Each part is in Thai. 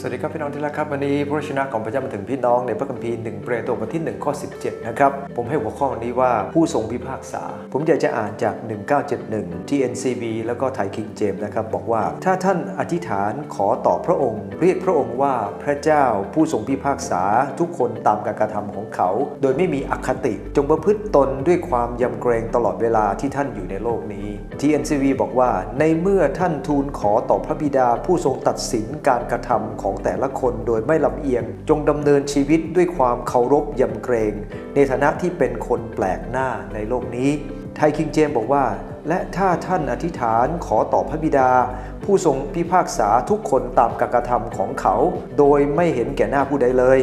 สวัสดีครับพี่น้องที่รักครับวันนี้พระชนะของพระเจ้ามาถึงพี่น้องในพระคัมภีร์1เปโตบทที่1ข้อ17 นะครับ ผมให้หัวข้อวันนี้ว่าผู้ทรงพิพากษา ผมอยากจะอ่านจาก 1971 TNCB แล้วก็ไทยคิงเจมนะครับ บอกว่าถ้าท่านอธิษฐานขอต่อพระองค์ เรียกพระองค์ว่าพระเจ้าผู้ทรงพิพากษาทุกคนตามการกระทำของเขา โดยไม่มีอคติ จงประพฤติตนด้วยความยำเกรงตลอดเวลาที่ท่านอยู่ในโลกนี้ TNCV บอกว่า ในเมื่อท่านทูลขอต่อพระบิดาผู้ทรงตัดสินการกระทำของแต่ละคนโดยไม่ลำเอียง จงดำเนินชีวิตด้วยความเคารพยำเกรง ในฐานะที่เป็นคนแปลกหน้าในโลกนี้ไทยคิงเจมบอกว่า และถ้าท่านอธิษฐานขอต่อพระบิดา ผู้ทรงพิพากษาทุกคนตามการกระทำของเขา โดยไม่เห็นแก่หน้าผู้ใดเลย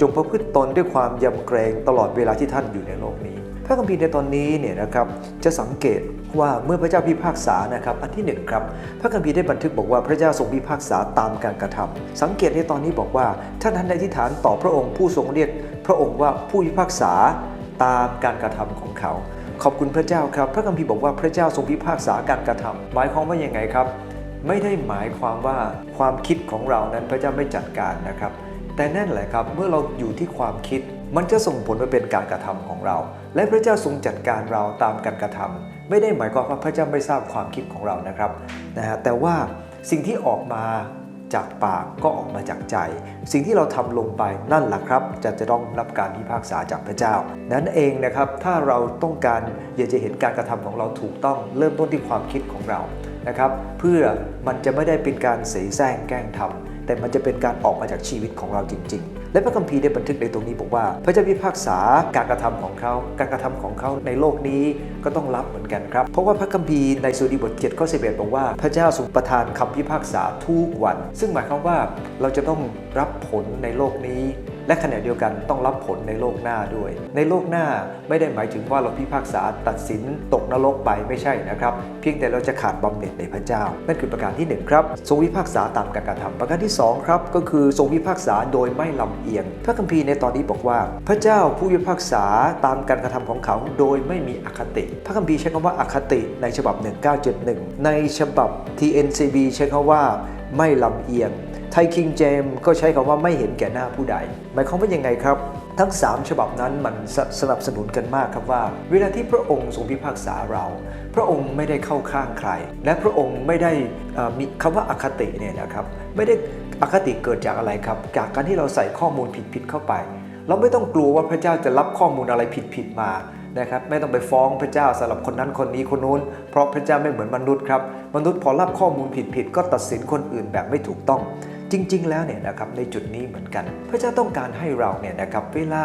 จงประพฤติตนด้วยความยำเกรงตลอดเวลาที่ท่านอยู่ในโลกนี้ พระคัมภีร์ในตอนนี้เนี่ยนะครับจะสังเกต ว่าเมื่อพระเจ้าพิพากษานะครับอันที่หนึ่งครับพระคัมภีร์ได้บันทึกบอกว่าพระเจ้าทรงพิพากษาตามการกระทำสังเกตในตอนนี้บอกว่าท่านนั้นได้อธิฐานต่อพระองค์ผู้ทรงเรียก พระองค์ว่าผู้พิพากษาตามการกระทำของเขา ขอบคุณพระเจ้าครับ พระคัมภีร์บอกว่าพระเจ้าทรงพิพากษาการกระทำหมายความว่ายังไงครับ ไม่ได้หมายความว่าความคิดของเรานั้นพระเจ้าไม่จัดการนะครับ แต่นั่นแหละครับเมื่อเราอยู่ที่ความคิด มันจะส่งผลมาเป็นการกระทำของเรา และพระเจ้าทรงจัดการเราตามการกระทำ ไม่ได้หมายความว่าพระเจ้าไม่ทราบความคิดของเรานะครับนะฮะแต่ว่าสิ่งที่ออกมาจากปากก็ออกมาจากใจ สิ่งที่เราทำลงไปนั่นแหละครับ จะจะต้องรับการพิพากษาจากพระเจ้า นั้นเองนะครับถ้าเราต้องการอยากจะเห็นการกระทำของเราถูกต้องเริ่มต้นที่ความคิดของเรานะครับ เพื่อมันจะไม่ได้เป็นการเสแสร้งแกล้งทำแต่มันจะเป็นการออกมาจากชีวิตของเราจริง ๆ และพระคัมภีร์ได้บันทึกในตรงนี้บอกว่า พระเจ้าพิพากษาการกระทำของเขาการกระทำของเขาในโลกนี้ก็ต้องรับเหมือนกันครับ เพราะว่าพระคัมภีร์ในสุดีบท7ข้อสิบอกว่า พระเจ้าทรงประทานคำพิพากษาทุกวัน ซึ่งหมายความว่าเราจะต้องรับผลในโลกนี้ และขณะเดียวกันต้องรับผลในโลกหน้าด้วย ในโลกหน้าไม่ได้หมายถึงว่าเราพิพากษาตัดสินตกนรกไปไม่ใช่นะครับ เพียงแต่เราจะขาดบำเหน็จในพระเจ้า นั่นคือประการที่หนึ่งครับ ทรงพิพากษาตามการกระทำประการที่สองครับ ก็คือทรงพิพากษาโดยไม่ลำเอียง พระคัมภีร์ในตอนนี้บอกว่า พระเจ้าผู้พิพากษาตามการกระทำของเขาโดยไม่มีอคติ พระคัมภีร์ใช้คำว่าอคติในฉบับ 1971 ในฉบับ TNCB ใช้คำว่าไม่ลำเอียง ไทยคิงเจมก็ใช้คำว่าไม่เห็นแก่หน้าผู้ใด หมายความว่ายังไงครับ ทั้ง 3 ฉบับนั้นมันสสนับสนุนกันมากครับว่า เวลาที่พระองค์ทรงพิพากษาเรา พระองค์ไม่ได้เข้าข้างใคร และพระองค์ไม่ได้มีคำว่าอคติเนี่ยนะครับไม่ได้อคติเกิดจากอะไรครับ จากการที่เราใส่ข้อมูลผิดๆเข้าไป เราไม่ต้องกลัวว่าพระเจ้าจะรับข้อมูลอะไรผิดๆมานะครับไม่ต้องไปฟ้องพระเจ้าสำหรับคนนั้นคนนี้คนนู้น เพราะพระเจ้าไม่เหมือนมนุษย์ครับ มนุษย์พอรับข้อมูลผิดๆก็ตัดสินคนอื่นแบบไม่ถูกต้อง จริง ๆ แล้วเนี่ยนะครับในจุดนี้เหมือนกัน พระเจ้าต้องการให้เราเนี่ยนะครับเวลา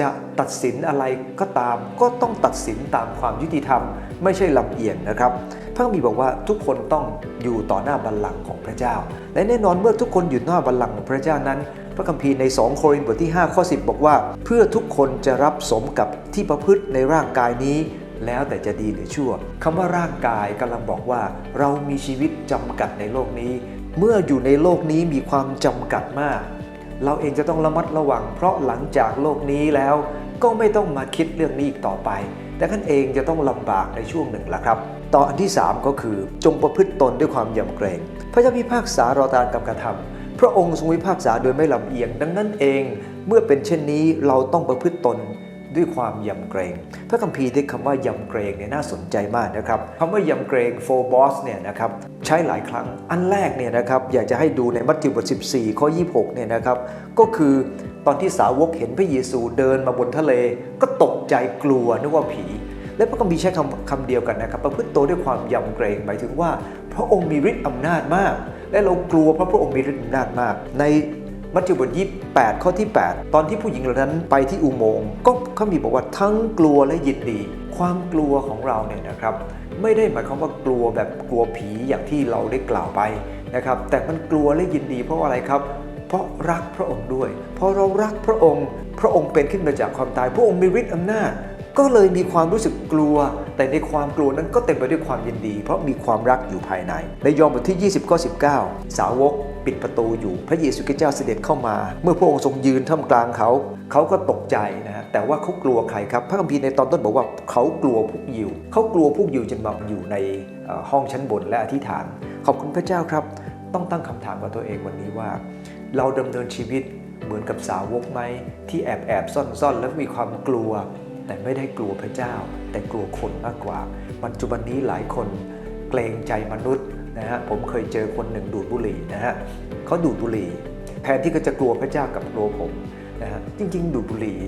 จะตัดสินอะไรก็ตาม ก็ต้องตัดสินตามความยุติธรรม ไม่ใช่ลำเอียงนะครับพระคัมภีร์บอกว่าทุกคนต้องอยู่ต่อหน้าบัลลังก์ของพระเจ้า และแน่นอนเมื่อทุกคนอยู่หน้าบัลลังก์ของพระเจ้านั้น พระคัมภีร์ใน 2 โครินธ์บทที่ 5 ข้อ 10 บอกว่า เพื่อทุกคนจะรับสมกับที่ประพฤติในร่างกายนี้ แล้วแต่จะดีหรือชั่วคำว่าร่างกายกำลังบอกว่า เรามีชีวิตจำกัดในโลกนี้ เมื่ออยู่ในโลกนี้มีความจำกัดมาก เราเองจะต้องระมัดระวัง เพราะหลังจากโลกนี้แล้วก็ไม่ต้องมาคิดเรื่องนี้อีกต่อไป แต่ท่านเองจะต้องลำบากในช่วงหนึ่งละครับ ต่ออันที่ 3 ก็คือจงประพฤติตนด้วยความยำเกรง พระเจ้าพิพากษาราตามกรรมกระทำพระองค์ทรงพิพากษาโดยไม่ลำเอียง ดังนั้นเอง เมื่อเป็นเช่นนี้เราต้องประพฤติตน ด้วยความยำเกรง พระคัมภีร์ที่คำว่ายำเกรงเนี่ยน่าสนใจมากนะครับคำว่ายำเกรง for boss เนี่ยนะครับใช้หลายครั้ง อันแรกเนี่ยนะครับอยากจะให้ดูในมัทธิวบท 14 ข้อ 26 เนี่ยนะครับก็คือตอนที่สาวกเห็นพระเยซูเดินมาบนทะเล ก็ตกใจกลัวนึกว่าผี และพระคัมภีร์ใช้คำคำเดียวกันนะครับประพฤติตัวด้วยความยำเกรงหมายถึงว่า พระองค์มีฤทธิ์อำนาจมาก และเรากลัวเพราะพระองค์มีฤทธิ์อำนาจมาก ใน มัทธิวบท28ข้อที่ 8 ตอนที่ผู้หญิงเหล่านั้นไปที่อุโมงค์ก็เขามีบอกว่าทั้งกลัวและยินดี ความกลัวของเราเนี่ยนะครับ ไม่ได้หมายความว่ากลัวแบบกลัวผีอย่างที่เราได้กล่าวไปนะครับ แต่มันกลัวและยินดีเพราะอะไรครับ เพราะรักพระองค์ด้วยพอเรารักพระองค์ พระองค์เป็นขึ้นมาจากความตาย พระองค์มีฤทธิ์อำนาจก็เลยมีความรู้สึกกลัว แต่ในความกลัวนั้นก็เต็มไปด้วยความยินดี เพราะมีความรักอยู่ภายใน ในยอห์นบทที่ 20ข้อ19 สาวก ปิดประตูอยู่ พระเยซูคริสต์เจ้าเสด็จเข้ามา เมื่อพระองค์ทรงยืนท่ามกลางเขา เขาก็ตกใจนะฮะแต่ว่าเขากลัวใครครับ พระคัมภีร์ในตอนต้นบอกว่าเขากลัวพวกยิวเขากลัวพวกยิวจนมาอยู่ในห้องชั้นบนและอธิษฐาน ขอบคุณพระเจ้าครับ ต้องตั้งคำถามกับตัวเองวันนี้ว่า เราดำเนินชีวิตเหมือนกับสาวกไหมที่แอบแอบซ่อนซ่อนแล้วมีความกลัว แต่ไม่ได้กลัวพระเจ้า แต่กลัวคนมากกว่าปัจจุบันนี้หลายคนเกรงใจมนุษย์ นะฮะผมเคยเจอคนหนึ่งดูดบุหรี่นะฮะเขาดูดบุหรี่ แทนที่เขาจะกลัวพระเจ้ากับกลัวผมนะฮะจริง ๆ ดูดบุหรี่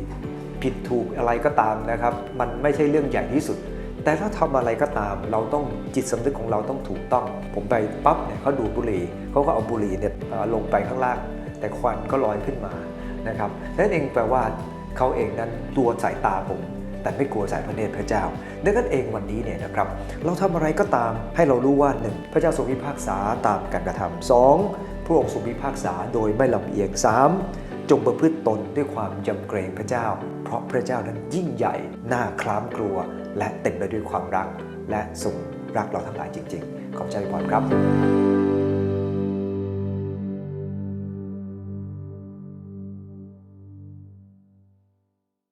ผิดถูกอะไรก็ตามนะครับ มันไม่ใช่เรื่องใหญ่ที่สุด แต่ถ้าทำอะไรก็ตาม เราต้องจิตสำนึกของเราต้องถูกต้อง ผมไปปั๊บเนี่ยเขาดูดบุหรี่เขาก็เอาบุหรี่เนี่ยลงไปข้างล่าง แต่ควันก็ลอยขึ้นมานะครับนั่นเองแปลว่าเขาเองนั้นตัวสายตาผม แต่ไม่กลัวสายพระเนตรพระเจ้าดังนั้นเองวันนี้เนี่ยนะครับ เราทำอะไรก็ตามให้เรารู้ว่าหนึ่งพระเจ้าทรงพิพากษาตามการกระทำสองพระองค์ทรงพิพากษาโดยไม่ลำเอียงสามจงประพฤติตนด้วยความยำเกรงพระเจ้า เพราะพระเจ้านั้นยิ่งใหญ่น่าคล้ามกลัว และเต็มไปด้วยความรัก และทรงรักเราทั้งหลายจริง ๆ ขอบใจพรครับ